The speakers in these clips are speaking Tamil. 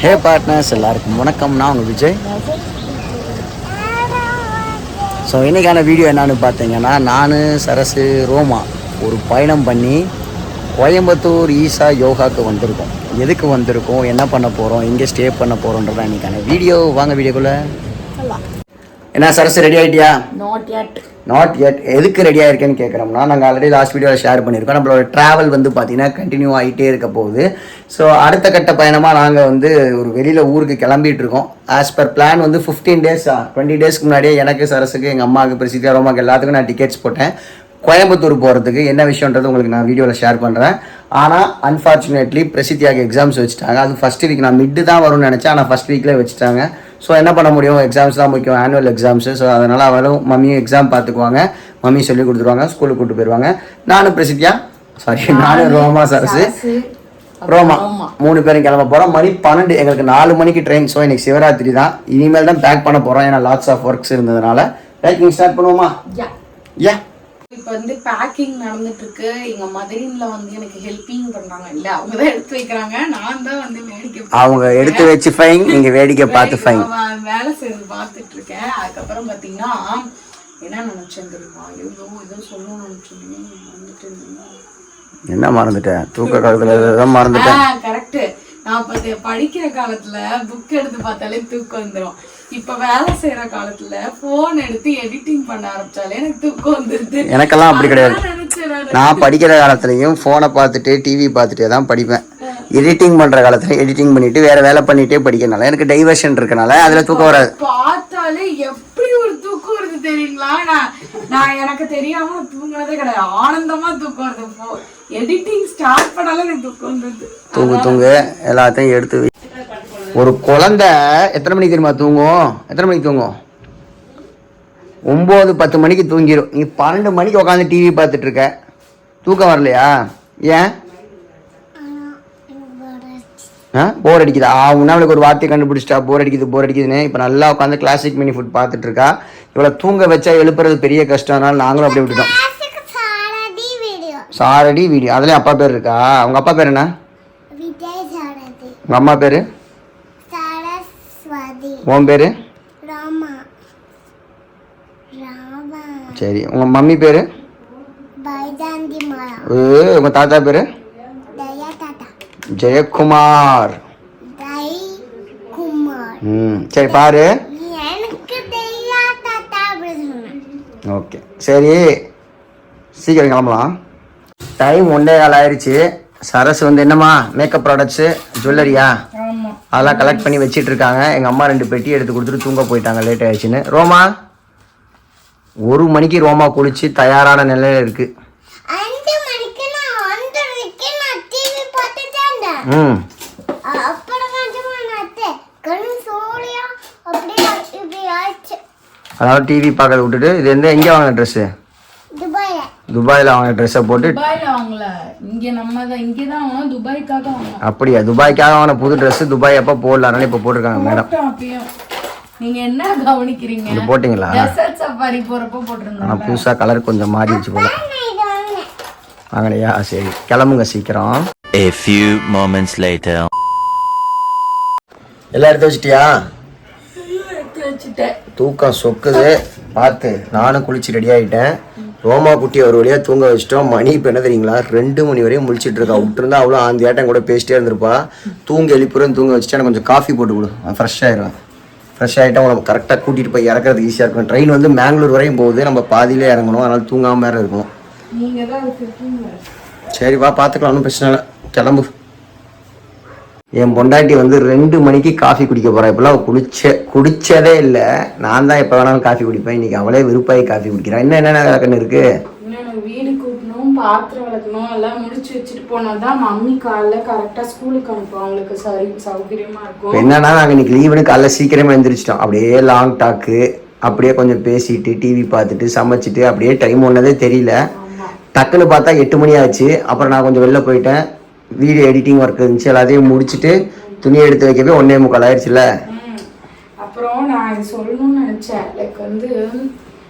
ஹே பார்ட்னர்ஸ் எல்லாருக்கும் வணக்கம்னா உங்கள் விஜய். ஸோ இன்றைக்கான வீடியோ என்னன்னு பார்த்தீங்கன்னா நான் சரசு ரோமா ஒரு பயணம் பண்ணி கோயம்புத்தூர் ஈசா யோகாக்கு வந்திருக்கோம். எதுக்கு வந்திருக்கோம்? என்ன பண்ண போகிறோம் எங்கே ஸ்டே பண்ண போகிறோன்றதான் இன்றைக்கான வீடியோ வாங்க வீடியோக்குள்ளே என்ன சரசு ரெடி ஆகிட்டியா நாட் yet. Not yet. எதுக்கு ரெடியாக இருக்கேன்னு கேட்குறோம்னா நாங்கள் ஆல்ரெடி லாஸ்ட் வீடியோவில் ஷேர் பண்ணியிருக்கோம். நம்மளோட ட்ராவல் வந்து பார்த்தீங்கன்னா கண்டினியூ ஆகிட்டே இருக்க போகுது. ஸோ அடுத்த கட்ட பயணமாக நாங்கள் வந்து ஒரு வெளியில் ஊருக்கு கிளம்பிட்டு இருக்கோம். ஆஸ் பர் பிளான் வந்து ஃபிஃப்டீன் டேஸா டுவெண்ட்டி டேஸ்க்கு முன்னாடியே எனக்கு சரஸுக்கு எங்கள் அம்மாவுக்கு பிரசித்தியா ரோமாக்கு எல்லாத்துக்கும் நான் டிக்கெட்ஸ் போட்டேன். கோயம்புத்தூர் போகிறதுக்கு என்ன விஷயன்றது உங்களுக்கு நான் வீடியோவில் ஷேர் பண்ணுறேன் ஆனால் அன்ஃபார்ச்சுனேட்லி பிரசித்தியாக எக்ஸாம்ஸ் வச்சுட்டாங்க. அது ஃபஸ்ட் வீக் நான் மிட்டு தான் வரும்னு நினச்சேன். ஆனால் ஃபஸ்ட் வீக்கில் வச்சுட்டாங்க. ஸோ என்ன பண்ண முடியும்? எக்ஸாம்ஸ் தான் முக்கியம். ஆனுவல் எக்ஸாம்ஸு ஸோ அதனால் அவளும் மம்மியும் எக்ஸாம் பார்த்துக்குவாங்க. மம்மி சொல்லி கொடுத்துருவாங்க. ஸ்கூலுக்கு கூட்டு போயிடுவாங்க நானும் பிரசித்தியா? சாரி நானும் ரோமா சரசு. ரோமா. மூணு பேரும் கிளம்ப போகிறோம் மணி பன்னெண்டு. எங்களுக்கு நாலு மணிக்கு ட்ரெயின் ஸோ இன்னைக்கு சிவராத்திரி தான். இனிமேல் தான் பேக் பண்ண போகிறோம் ஏன்னா லாட்ஸ் ஆஃப் ஒர்க்ஸ் இருந்ததுனால. பேக்கிங் ஸ்டார்ட் பண்ணுவோமா? யா ஏ இப்போ வந்து பேக்கிங் நடந்துட்டு இருக்கு எங்க மதரின்ல வந்து எனக்கு ஹெல்ப்பிங் பண்றாங்க. இல்ல அவங்க தான் எடுத்து வைக்கிறாங்க. நான் தான் வந்து வேடிக்கை அவங்க எடுத்து வச்சு ஃபைன் இங்கே வேடிக்கை பார்த்து ஃபைன் வேலை செய்யறது பார்த்துட்டு இருக்கேன் அதுக்கப்புறம் பாத்தீங்கன்னா என்ன நினைச்சேன் தெரியுமா? ஐயோ ஏதோ சொல்லணும்னு நினைச்சேன். வந்துட்டு என்ன மறந்துட்டேன்? தூக்க காலத்தில் தான் மறந்துட்டேன். கரெக்ட் நான் படிக்கிற காலத்துல புக் எடுத்து பார்த்தாலே தூக்கம் வந்துரும். இப்ப வேலை செய்யற காலத்துல போன் எடுத்து எடிட்டிங் பண்ண ஆரம்பிச்சாலே எனக்கு தூக்கம் வந்துருது. எனக்கெல்லாம் அப்படி கிடையாது. நானு. படிக்கிற காலத்துலையும் ஃபோனை பார்த்துட்டு டிவி பார்த்துட்டே தான் படிப்பேன். எடிட்டிங் பண்ணுற காலத்தில் எடிட்டிங் பண்ணிட்டு வேற வேலை பண்ணிட்டே படிக்கிறனால எனக்கு டைவர்ஷன் இருக்கனால அதில் தூக்கம் வராது. பார்த்தாலே எப்படி ஒரு தூக்கம் வருது தெரியுங்களா? நான் நான் எனக்கு தெரியாம தூங்குனதே கிடையாது. ஆனந்தமா தூக்கம் வருது. எடிட்டிங் ஸ்டார்ட் பண்ணாலே எனக்கு தூக்கம் வந்துருது. தூங்கு தூங்கு. எல்லாத்தையும் எடுத்து ஒரு குழந்தை எத்தனை மணிக்கு தெரியுமா தூங்கும்? எத்தனை மணிக்கு தூங்கும்? ஒம்பது பத்து மணிக்கு தூங்கிடும் நீ பன்னெண்டு மணிக்கு உட்காந்து டிவி பார்த்துட்டு இருக்க. தூக்கம் வரலையா? ஏன்? ஆ போர் அடிக்குதா? ஆ உன்னாவளுக்கு ஒரு வார்த்தை கண்டுபிடிச்சிட்டா போர் அடிக்குது போர் அடிக்குதுன்னு. இப்போ நல்லா உட்காந்து கிளாசிக் மினி ஃபுட் பார்த்துட்டு இருக்கா. இவளை தூங்க வச்சா எழுப்புறது பெரிய கஷ்டம். அதனால நாங்களும் அப்படியே விட்டுட்டோம். சாரடி வீடியோ. அதுலேயும் அப்பா பேர் இருக்கா? உங்கள் அப்பா பேர் என்ன? உங்கள் அம்மா பேர்? உன் பேர்? ராமா. ராமா. சரி உங்கள் மம்மி பேர்? மரம் உங்கள் தாத்தா பேர்? ஜெயக்குமார். ம் சரி பாரு. ஓகே சரி சீக்கிரம் கிளம்பலாம். டைம் ஒன்றே கால் ஆயிடுச்சு. சரஸ் வந்து என்னம்மா? மேக்கப் ப்ராடக்ட்ஸு ஜுவல்லரியா ஆமா. அதெல்லாம் கலெக்ட் பண்ணி வச்சிட்டு இருக்காங்க எங்கள் அம்மா ரெண்டு பெட்டி எடுத்து கொடுத்துட்டு தூங்க போயிட்டாங்க லேட் ஆயிடுச்சுன்னு. ரோமா? ஒரு மணிக்கு ரோமா குளிச்சு தயாரான நிலையில இருக்கு. ம். அதாவது டிவி பார்க்கறத விட்டுட்டு இது எந்த எங்கே வாங்கின ட்ரெஸ்ஸு துபாயில வாங்கின ட்ரெஸ்ஸை போட்டு துபாயில இங்க நம்ம தான் இங்க தான் வாங்கணும் துபாய்க்காக அப்படியா? துபாய்க்காக வாங்கின புது ட்ரெஸ்ஸு துபாய் எப்போ போடல அதனால இப்போ போட்டிருக்காங்க மேடம் அப்பயும். நீங்க என்ன கவனிக்கிறீங்க? இது போட்டிங்களா? டெசர்ட் சஃபாரி போறப்ப போட்டிருந்தாங்க ஆனால் புதுசாக கலர் கொஞ்சம் மாறிடுச்சு போல. வாங்கலையா? சரி கிளம்புங்க சீக்கிரம். A few moments later. எல்லாம் எடுத்து வச்சிட்டியா? தூக்கம் சொக்குது. பார்த்து நானும் குளிச்சு ரெடி ஆகிட்டேன் ரோமா குட்டி ஒரு வழியாக தூங்க வச்சிட்டோம். மணி இப்போ என்ன தெரியுங்களா? ரெண்டு மணி வரையும் முழிச்சிட்டு இருக்கா. விட்டுருந்தா அவ்வளோ அந்த ஏட்டம் கூட பேசிட்டே இருந்திருப்பா. தூங்க எழுப்புறேன் தூங்க வச்சுட்டு எனக்கு கொஞ்சம் காஃபி போட்டு கொடு. ஃப்ரெஷ் ஆயிரும் ஃப்ரெஷ் ஆகிட்டா உனக்கு கரெக்டாக கூட்டிகிட்டு போய் இறக்குறதுக்கு ஈஸியாக இருக்கும். ட்ரெயின் வந்து மேங்களூர் வரையும் போகுது. நம்ம பாதியிலே இறங்கணும். அதனால தூங்காமல் வேறு இருக்கணும். நீங்க தான் அதுக்கு இருக்கீங்க சரி வா பார்த்துக்கலாம் ஒன்றும் பிரச்சனை இல்லை. கிளம்பு. என் பொண்டாட்டி வந்து ரெண்டு மணிக்கு காஃபி குடிக்க போறா. இப்பெல்லாம் அவ குடிச்ச குடிச்சதே இல்லை. நான் தான் எப்போ வேணாலும் காஃபி குடிப்பேன். இன்னைக்கு அவளே விருப்பாயி காஃபி குடிக்கிறா. இன்னும் என்னென்ன கண்ணு இருக்கு? வீடு கூட்டணும் பாத்திரம் விளக்கணும் எல்லாம் முடிச்சு வச்சுட்டு போனாதான் மம்மி காலைல கரெக்டா ஸ்கூலுக்கு அனுப்பும். அவங்களுக்கு சரி சௌகரியமா இப்போ இருக்கும் என்னன்னா நாங்கள் இன்னைக்கு லீவுன்னு காலைல சீக்கிரமா எந்திரிச்சிட்டோம். அப்படியே லாங் டாக்கு அப்படியே கொஞ்சம் பேசிட்டு டிவி பார்த்துட்டு சமைச்சிட்டு அப்படியே டைம் ஒன்றதே தெரியல. டக்குன்னு பார்த்தா எட்டு மணி ஆச்சு. அப்புறம் நான் கொஞ்சம் வெளில போயிட்டேன். வீடியோ எடிட்டிங் ஒர்க் இருந்துச்சு எல்லாத்தையும் முடிச்சுட்டு துணி எடுத்து வைக்கவே ஒன்னே முக்கால் ஆயிடுச்சுல. அப்புறம் நான் இது சொல்லணும்னு நினைச்சேன். லைக் வந்து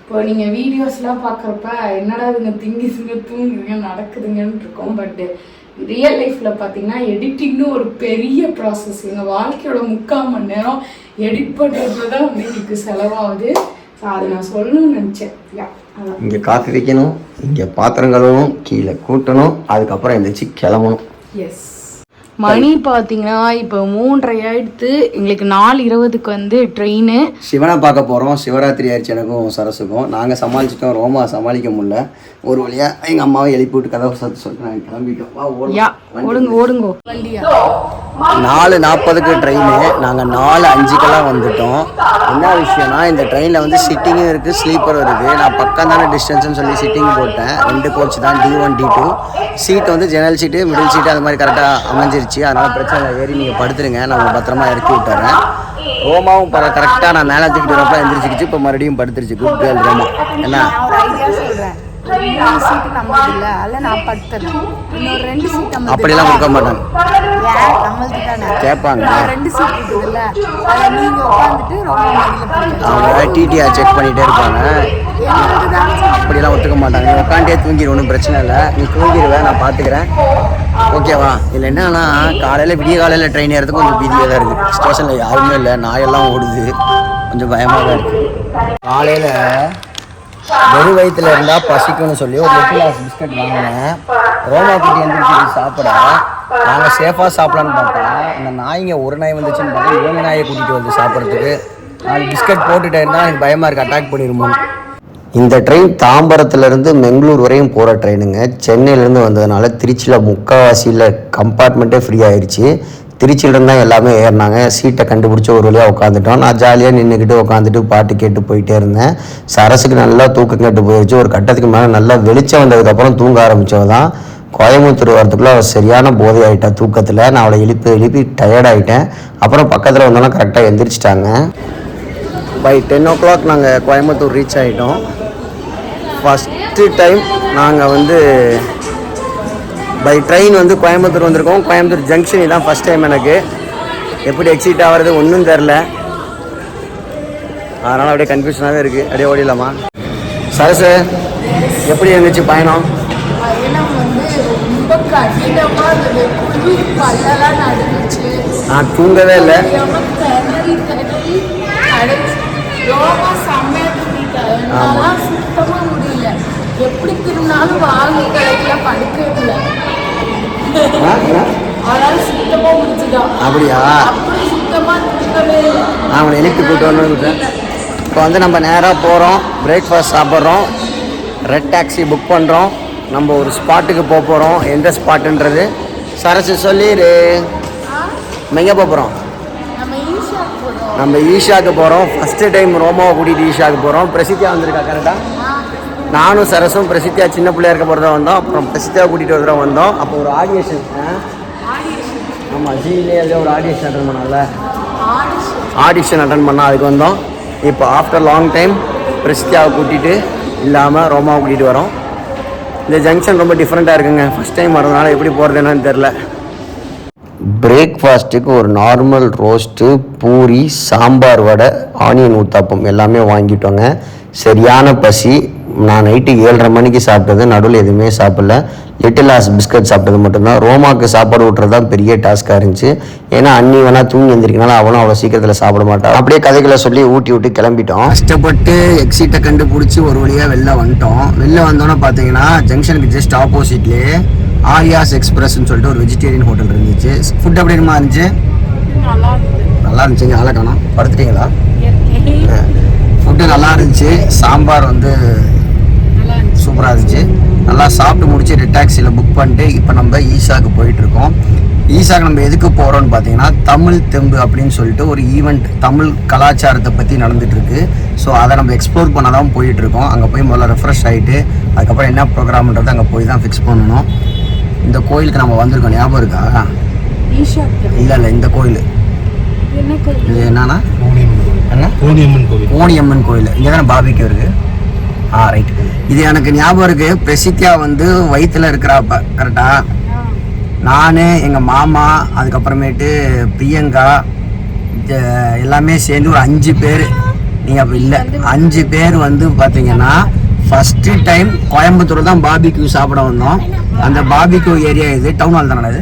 இப்போ நீங்க வீடியோஸ்லாம் பார்க்குறப்ப என்னடா இதுங்க திங்கிசுங்க தூங்குதுங்க நடக்குதுங்கன்னு இருக்கும். பட் ரியல் லைஃப்ல பாத்தீங்கன்னா எடிட்டிங்னு ஒரு பெரிய ப்ராசஸ் எங்க வாழ்க்கையோட முக்கால் மணி நேரம் எடிட் பண்றதுல தான் வந்து எனக்கு செலவாகுது. ஸோ அதை நான் சொல்லணும்னு நினைச்சேன். இங்கே காஃபி வைக்கணும் இங்கே பாத்திரம் கழுவணும் கீழே கூட்டணும் அதுக்கப்புறம் எழுந்திரிச்சு கிளம்பணும். எஸ் மணி பார்த்தீங்கன்னா இப்போ மூன்றரை ஆயிடுத்து எங்களுக்கு நாலு இருபதுக்கு வந்து ட்ரெயின் சிவனை பார்க்க போகிறோம் சிவராத்திரி ஆயிடுச்சு எனக்கும் சரஸுக்கும் நாங்கள் சமாளிச்சிட்டோம். ரோமா சமாளிக்க முடியல. ஒரு வழியாக எங்கள் அம்மாவை எழுப்பி விட்டு கதவை சத்து சொல்லிட்டு நாங்கள் கிளம்பிட்டோம். ஓடுங்க. ஓடுங்க வண்டியா நாலு நாற்பதுக்கு ட்ரெயின் நாங்கள் நாலு அஞ்சுக்கெல்லாம் வந்துட்டோம். என்ன விஷயம்னா இந்த ட்ரெயினில் வந்து சிட்டிங்கும் இருக்குது ஸ்லீப்பரும் இருக்குது நான் பக்கம் தானே டிஸ்டன்ஸ்னு சொல்லி சிட்டிங் போட்டேன். ரெண்டு கோச் தான் D one D two seat வந்து ஜெனரல் சீட்டு மிடில் சீட்டு அது மாதிரி கரெக்டாக அமைஞ்சிருச்சு. அதனால் பிரச்சனை இல்லை ஏறி நீங்கள் படுத்துருங்க. நான் உங்களை பத்திரமா இறக்கி விட்டுறேன். ரோமாவும் பர கரெக்டாக நான் மேலே தூக்கிட்டு வரப்ப எந்திரிச்சிக்கிச்சு. இப்போ மறுபடியும் படுத்துருச்சு. Good girl ரோமா. என்ன? ரெண்டு சீட்டு நம்மளது இல்ல அதில் நான் படுத்துறேன். இன்னொரு ரெண்டு சீட் நம்ம அப்படிலாம் கொடுக்க மாட்டாங்க. ஏன்? நம்மளது தானே கேட்பாங்க ரெண்டு சீட் இருக்குதுல்ல. அதில் நீங்க உட்காந்துட்டு ரொம்ப அவங்க டிடிஆர் செக் பண்ணிகிட்டே இருப்பாங்க. அப்படிலாம் ஒத்துக்க மாட்டாங்க. நீ உட்காண்டே தூங்கிடு ஒன்றும் பிரச்சனை இல்லை. நீ தூங்கிடுவேன் நான் பார்த்துக்கிறேன். ஓகேவா? இதில் என்னன்னா காலையில் விடிய காலையில் ட்ரெயின் ஏறதுக்கு கொஞ்சம் பீதியாக தான் இருக்குது. ஸ்டேஷனில் யாருமே இல்லை. நாயெல்லாம் ஓடுது. கொஞ்சம் பயமாக தான் இருக்குது. காலையில் வெறும் வயிற்றுல இருந்தால் பசிக்கும்னு சொல்லி ஒரு லிட்டில் கிளாஸ் பிஸ்கட் வாங்கினேன். ரோமா குட்டி எந்திரிச்சு சாப்பிட. நாங்கள் சேஃபாக சாப்பிடலான்னு பார்த்தா இந்த நாய்ங்க ஒரு நாய் வந்துச்சுன்னு பார்த்தா ஏழு நாயை கூட்டிகிட்டு வந்து சாப்பிட்றதுக்கு. நாலு பிஸ்கட் போட்டுட்டே இருந்தால் எனக்கு பயமாக இருக்குது அட்டாக் பண்ணிடுமோ இந்த ட்ரெயின் தாம்பரத்துலேருந்து பெங்களூர் வரையும் போகிற ட்ரெயினுங்க சென்னையிலேருந்து வந்ததுனால திருச்சியில் முக்கால்வாசியில் கம்பார்ட்மெண்ட்டே ஃப்ரீ ஆயிடுச்சு திருச்சியிலேருந்து தான் எல்லாமே ஏறினாங்க. சீட்டை கண்டுபிடிச்சி ஒரு வழியாக உட்காந்துட்டோம். நான் ஜாலியாக நின்றுக்கிட்டு உட்காந்துட்டு பாட்டு கேட்டு போயிட்டே இருந்தேன். சரசுக்கு நல்லா தூக்கம் கேட்டு போயிடுச்சு ஒரு கட்டத்துக்கு மேலே நல்லா வெளிச்சம் வந்ததுக்கப்புறம் தூங்க ஆரம்பித்தவ தான் கோயம்புத்தூர் வரத்துக்குள்ளே அவள் சரியான போதை ஆகிட்டேன் தூக்கத்தில். நான் அவளை எழுப்பி எழுப்பி டயர்ட் ஆகிட்டேன் அப்புறம் பக்கத்தில் வந்தோன்னா கரெக்டாக எந்திரிச்சிட்டாங்க. பை டென் ஓ கிளாக் நாங்கள் கோயம்புத்தூர் ரீச் ஆகிட்டோம் ஃபஸ்ட்டு டைம் நாங்கள் வந்து பை ட்ரெயின் வந்து கோயம்புத்தூர் வந்திருக்கோம். கோயம்புத்தூர் ஜங்ஷன் இதான் ஃபஸ்ட் டைம் எனக்கு. எப்படி எக்ஸிட் ஆகிறது ஒன்றும் தெரில அதனால் அப்படியே கன்ஃபியூஷனாகவே இருக்குது அப்படியே ஓடிடலாமா? சரசு எப்படி இருந்துச்சு பயணம்? நான் தூங்கவே இல்லை. தெரியாம திணறி திணறி அடைச்சு ரோமா செம்மையா தூக்கிட்டேன் என்னால சுத்தமா முடியல எப்படி திரும்பினாலும் வாங்கி கிடைக்கல படுக்கவே இல்லை ஆ, ஆ, அதனால சுத்தமா முடிச்சுதான் அப்படியா? நான் அவனை எழுப்பி கூட்டு வரணும் இப்போ வந்து நம்ம நேராக போகிறோம் பிரேக்ஃபாஸ்ட் சாப்பிட்றோம். ரெட் டாக்ஸி புக் பண்ணுறோம் நம்ம ஒரு ஸ்பாட்டுக்கு போக போகிறோம் எந்த ஸ்பாட்டுன்றது சரசு சொல்லிடு நம்ம எங்கே போகிறோம் நம்ம ஈஷா போறோம். நம்ம ஈஷாக்கு போகிறோம் ஃபஸ்ட்டு டைம் ரோமாவை கூட்டிகிட்டு ஈஷாக்கு போகிறோம் பிரசித்தியா வந்திருக்கா கரெக்டாக நானும் சரசும் பிரசித்தியா சின்ன பிள்ளையா இருக்க போகிறதா வந்தோம். அப்புறம் பிரசித்தியா கூட்டிகிட்டு வரதான் வந்தோம். அப்போ ஒரு ஆடியேஷன் ஆமாம் ஜியிலே ஒரு ஆடியேஷன் அட்டன் பண்ணல ஆடிஷன் அட்டன் பண்ணால் அதுக்கு வந்தோம். இப்போ ஆஃப்டர் லாங் டைம் பிரசித்தியாவை கூட்டிகிட்டு இல்லாமல் ரோமாவை கூட்டிகிட்டு வரோம். இந்த ஜங்ஷன் ரொம்ப டிஃப்ரெண்ட்டாக இருக்குங்க. ஃபஸ்ட் டைம் வரதுனால எப்படி போகிறது என்னன்னு தெரில பிரேக்ஃபாஸ்ட்டுக்கு ஒரு normal roast puri sambar vada onion uthappam எல்லாமே வாங்கிட்டோங்க. சரியான பசி. நான் நைட்டு ஏழரை மணிக்கு சாப்பிட்டது நடுவில் எதுவுமே சாப்பிடல. லிட்டில் ஆஸ் பிஸ்கட் சாப்பிட்டது மட்டும்தான். ரோமாவுக்கு சாப்பாடு ஊட்டுறது தான் பெரிய டாஸ்க்காக இருந்துச்சு. ஏன்னா அண்ணி வேணா தூங்கி எந்திரிக்கனால அவனும் அவ்வளோ சீக்கிரத்தில் சாப்பிட மாட்டான் அப்படியே கதைகளை சொல்லி ஊட்டி விட்டு கிளம்பிட்டோம். கஷ்டப்பட்டு எக்ஸிட்டை கண்டுபிடிச்சி ஒரு வழியாக வெளில வந்துட்டோம். வெளில வந்தோன்னே பார்த்தீங்கன்னா ஜங்ஷனுக்கு ஜஸ்ட் ஆப்போசிட்லேயே ஆரியாஸ் எக்ஸ்பிரஸ்ன்னு சொல்லிட்டு ஒரு வெஜிடேரியன் ஹோட்டல் இருந்துச்சு. ஃபுட் எப்படி இருக்குமா இருந்துச்சு? நல்லா இருந்துச்சுங்க ஆளை காணோம். படுத்துட்டீங்களா? ஃபுட்டு நல்லா இருந்துச்சு. சாம்பார் வந்து சூப்பராக இருந்துச்சு. நல்லா சாப்பிட்டு முடிச்சு ரெட் டாக்ஸியில் புக் பண்ணிட்டு இப்போ நம்ம ஈஷாக்கு போயிட்டு இருக்கோம் ஈஷாக்கு நம்ம எதுக்கு போகிறோம்னு பார்த்தீங்கன்னா தமிழ் தெம்பு அப்படின்னு சொல்லிட்டு ஒரு ஈவெண்ட் தமிழ் கலாச்சாரத்தை பற்றி நடந்துட்டு இருக்கு ஸோ அதை நம்ம எக்ஸ்ப்ளோர் பண்ண தான் போயிட்டு இருக்கோம் அங்கே போய் முதல்ல ரெஃப்ரெஷ் ஆகிட்டு அதுக்கப்புறம் என்ன ப்ரோக்ராம்ன்றது அங்கே போய் தான் ஃபிக்ஸ் பண்ணணும். இந்த கோயிலுக்கு நம்ம வந்திருக்கோம். ஞாபகம் இருக்கா? ஈஷா இல்லை இல்லை இந்த கோயில். இது என்னன்னா? என்ன கோணியம்மன் கோவில். கோணியம்மன் கோயில். இங்கே தானே பாபிக்கு இருக்கு. ஆ ரைட் இது எனக்கு ஞாபகம் இருக்கு. பிரசித்தியா வந்து வயிற்றுல இருக்கிறாப்ப கரெக்டா நான் எங்கள் மாமா அதுக்கப்புறமேட்டு பிரியங்கா எல்லாமே சேர்ந்து ஒரு அஞ்சு பேர். நீங்கள் அப்போ இல்லை. அஞ்சு பேர் வந்து பார்த்தீங்கன்னா ஃபஸ்ட்டு டைம் கோயம்புத்தூர் தான் பாபிக்யூ சாப்பிட வந்தோம். அந்த பாபிக்யூ ஏரியா இது டவுன் ஹால் தானே இது?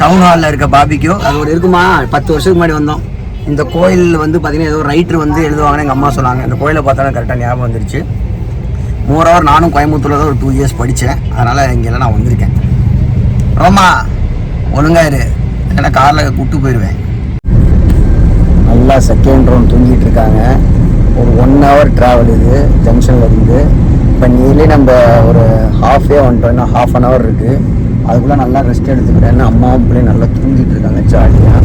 டவுன் ஹாலில் இருக்க பாபிக்யூ அது ஒரு இருக்குமா? பத்து வருஷத்துக்கு முன்னாடி வந்தோம். இந்த கோயில் வந்து பார்த்தீங்கன்னா ஏதோ ரைட்டர் வந்து எழுதுவாங்கன்னு எங்கள் அம்மா சொன்னாங்க. இந்த கோயிலை பார்த்தா கரெக்டாக ஞாபகம் வந்துருச்சு. மோரோவர் நானும் கோயம்புத்தூரில் தான் ஒரு டூ இயர்ஸ் படித்தேன் அதனால் இங்கெல்லாம் நான் வந்திருக்கேன். ரோமா ஒழுங்காக இரு. இல்லைன்னா காரில் கூப்பிட்டு போயிடுவேன் நல்லா செகண்ட் ரவுண்ட் தூங்கிட்டு இருக்காங்க. ஒரு ஒன் ஹவர் ட்ராவல் இது ஜங்ஷனில் இருந்து. இப்போ நீர்லி நம்ம ஒரு ஹாஃபே வந்துட்டோம். இன்னும் ஹாஃப் அன் ஹவர் இருக்குது அதுக்குள்ளே நல்லா ரெஸ்ட் எடுத்துக்கிட்டேன்னு அம்மாவும் பிள்ளையும் நல்லா தூங்கிட்டு இருக்காங்க ஜாலியாக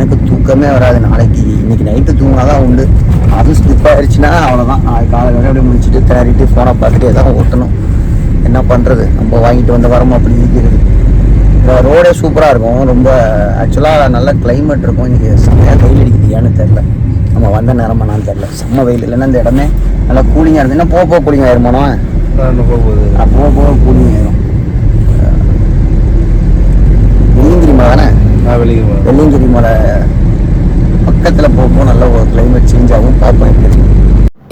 எனக்கு தூக்கமே வராது நாளைக்கு. இன்னைக்கு நைட்டு தூங்கினாதான் உண்டு. அதுவும் ஸ்லிப் ஆயிடுச்சுன்னா அவ்வளோதான் நாளைக்கு காலை வரை அப்படியே முடிச்சுட்டு தேடிட்டு ஃபோனை பார்த்துட்டே தான் ஓட்டணும். என்ன பண்ணுறது நம்ம வாங்கிட்டு வந்த வரமா அப்படி இருக்கிறது ரோடே சூப்பராக இருக்கும். ரொம்ப ஆக்சுவலாக நல்ல climate இருக்கும். இன்றைக்கி செம்மையாக வெயில் அடிக்குது ஏன்னு தெரில நம்ம வந்த நேரம் பண்ணான்னு தெரில செம்ம வெயில். இல்லைன்னா இந்த இடமே நல்லா கூலிங்காக இருக்குது என்ன போக போக கூலிங் ஆயிருமானோ போக போக கூலிங் ஆயிரும். மலை தானே? வெள்ளியங்கிரி மலை பக்கத்தில் போகும்போது நல்ல ஒரு கிளைமேட் சேஞ்ச் ஆகும் பார்ப்போம் எப்படி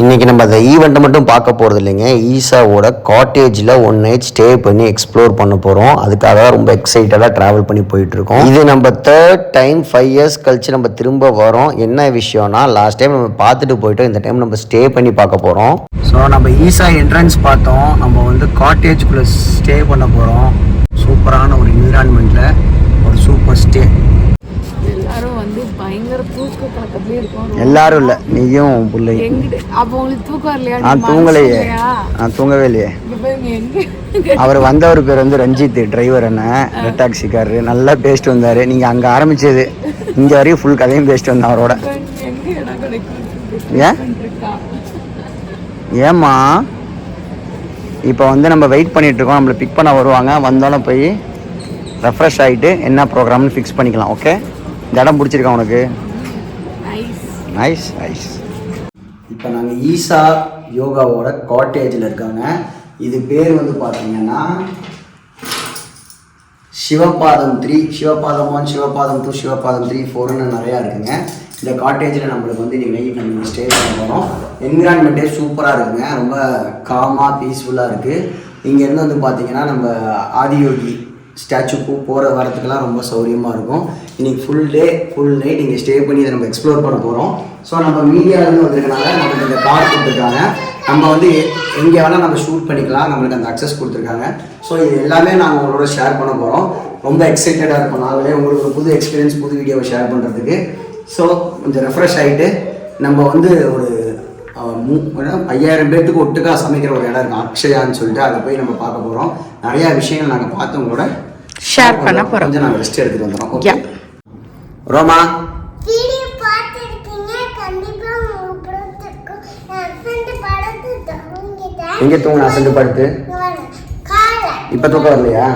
இன்றைக்கி நம்ம அந்த ஈவெண்ட்டை மட்டும் பார்க்க போகிறது இல்லைங்க. ஈசாவோட காட்டேஜில் ஒன் நைட் ஸ்டே பண்ணி எக்ஸ்ப்ளோர் பண்ண போகிறோம் அதுக்காக தான் ரொம்ப எக்ஸைட்டடாக ட்ராவல் பண்ணி போயிட்டுருக்கோம். இது நம்ம தேர்ட் டைம் ஃபைவ் இயர்ஸ் கழித்து நம்ம திரும்ப வரோம். என்ன விஷயம்னா லாஸ்ட் டைம் நம்ம பார்த்துட்டு போயிட்டோம். இந்த டைம் நம்ம ஸ்டே பண்ணி பார்க்க போகிறோம் ஸோ நம்ம ஈசா என்ட்ரன்ஸ் பார்த்தோம். நம்ம வந்து காட்டேஜ்குள்ளே ஸ்டே பண்ண போகிறோம் சூப்பரான ஒரு என்விரான்மெண்ட்டில் ஒரு சூப்பர் ஸ்டே எல்லாரும் வந்து பயங்கர தூக்க கலக்கத்துலயே இருக்கும் எல்லாரும் இல்லை. நீயும் பிள்ளையும். நான் தூங்கலையே. நான் தூங்கவே இல்லையே. அவர் வந்தவர் பேர் வந்து ரஞ்சித் டிரைவர் என்ன? ரெட் டாக்ஸிக்காரரு நல்லா பேசிட்டு வந்தார். நீங்கள் அங்கே ஆரம்பிச்சது. இங்கே வரையும் ஃபுல் கதையும் பேசிட்டு வந்தேன் அவரோட. ஏன்? ஏம்மா? இப்போ வந்து நம்ம வெயிட் பண்ணிட்டு இருக்கோம். நம்மளை பிக் பண்ண வருவாங்க. வந்தோன்னே போய் ரெஃப்ரெஷ் ஆகிட்டு என்ன ப்ரோக்ராம்னு ஃபிக்ஸ் பண்ணிக்கலாம் ஓகே இந்த இடம் பிடிச்சிருக்கா உனக்கு? நைஸ் நைஸ் இப்போ நாங்கள் ஈசா யோகாவோட காட்டேஜில் இருக்காங்க. இது பேர் வந்து பார்த்தீங்கன்னா Sivapatham three Sivapatham one Sivapatham two Sivapatham three ஃபோர்னு நிறையா இருக்குங்க. இந்த காட்டேஜில் நம்மளுக்கு வந்து இன்றைக்கி நைட் நம்ம ஸ்டே பண்ண போகிறோம் என்விரான்மெண்ட்டே சூப்பராக இருக்குங்க. ரொம்ப காமாக பீஸ்ஃபுல்லாக இருக்குது இங்கேருந்து வந்து பார்த்தீங்கன்னா நம்ம ஆதியோகி ஸ்டாச்சுக்கு போகிற வரத்துக்கெல்லாம் ரொம்ப சௌரியமாக இருக்கும். இன்றைக்கி ஃபுல் டே ஃபுல் நைட் இங்கே ஸ்டே பண்ணி இதை நம்ம எக்ஸ்ப்ளோர் பண்ண போகிறோம் ஸோ நம்ம மீடியாவிலேருந்து வந்திருக்கனால நமக்கு இந்த கார் கொடுத்துருக்காங்க. நம்ம வந்து எங்கே வேணால் நம்ம ஷூட் பண்ணிக்கலாம். நம்மளுக்கு அந்த அக்சஸ் கொடுத்துருக்காங்க. ஸோ இது எல்லாமே நாங்கள் உங்களோட ஷேர் பண்ண போகிறோம் ரொம்ப எக்ஸைட்டடாக இருக்கும். நாங்களே உங்களுக்கு ஒரு புது எக்ஸ்பீரியன்ஸ் புது வீடியோவை ஷேர் பண்ணுறதுக்கு ஸோ கொஞ்சம் ரெஃப்ரெஷ் ஆகிட்டு நம்ம வந்து ஒரு ஐயாயிரம் பேர்த்துக்கு ஒட்டுக்கா சமைக்கிற ஒரு இடம் இருக்கும் அக்ஷயான்னு சொல்லிட்டு அதை போய் நம்ம பார்க்க போகிறோம் நிறையா விஷயங்கள் நாங்கள் பார்த்து உங்களோட Share பண்ண போறோம். கொஞ்சம் நாங்கள் ரெஸ்ட் எடுத்துட்டு வந்துடுறோம். ஓகே ரோமா? எங்கே தூங்கின அசந்து படுத்து? காலை. இப்போ தூக்கம் வரலையா?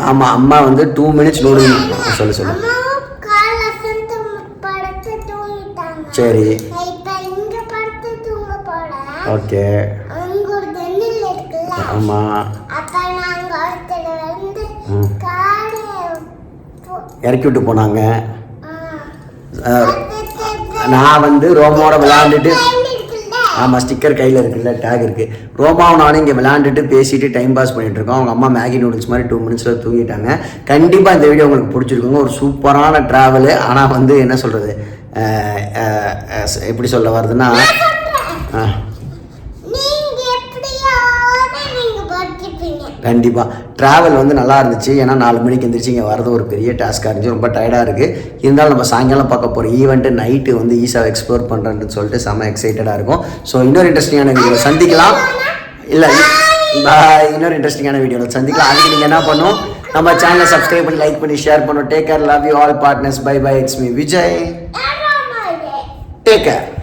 ஆமாம் அம்மா வந்து டூ மினிட்ஸ் நூடுல் சொல்லு சொல்லு அம்மாவும் கால் அசந்து படத்து தூங்கிட்டாங்க சரி. ஓகே. ஆமாம் இறக்கி விட்டு போனாங்க. நான் வந்து ரோமாவோட இருக்குல்ல? ஆமாம் ஸ்டிக்கர் கையில் இருக்குல்ல டேக் இருக்குது ரோமாவும் நானும் இங்கே விளையாண்டுட்டு பேசிட்டு டைம் பாஸ் பண்ணிட்டு இருக்கோம். அவங்க அம்மா மேகி நூடுல்ஸ் மாதிரி டூ மினிட்ஸில் தூங்கிட்டாங்க. கண்டிப்பாக இந்த வீடியோ உங்களுக்கு பிடிச்சிருக்குங்க. ஒரு சூப்பரான ட்ராவலு ஆனால் வந்து என்ன சொல்கிறது எப்படி சொல்ல வருதுன்னா கண்டிப்பாக ட்ராவல் வந்து நல்லா இருந்துச்சு. ஏன்னா நாலு மணிக்கு எந்திரிச்சு இங்கே வரது ஒரு பெரிய டாஸ்க்காக இருந்துச்சு. ரொம்ப டயர்டாக இருக்குது இருந்தாலும் நம்ம சாயங்காலம் பார்க்க போகிற ஈவெண்ட்டு நைட்டு வந்து ஈஸாக எக்ஸ்ப்ளோர் பண்ணுறேன்னு சொல்லிட்டு செம்ம எக்ஸைட்டடாக இருக்கும். ஸோ இன்னொரு இன்ட்ரெஸ்டிங்கான வீடியோவில் சந்திக்கலாம். இல்லை இன்னொரு இன்ட்ரெஸ்டிங்கான வீடியோவில் சந்திக்கலாம். அதுக்கு நீங்கள் என்ன பண்ணும்? நம்ம சேனலை சப்ஸ்கிரைப் பண்ணி லைக் பண்ணி ஷேர் பண்ணும் take care love you all partners bye bye it's me Vijay யாரோ மாதிரி டேக் கேர்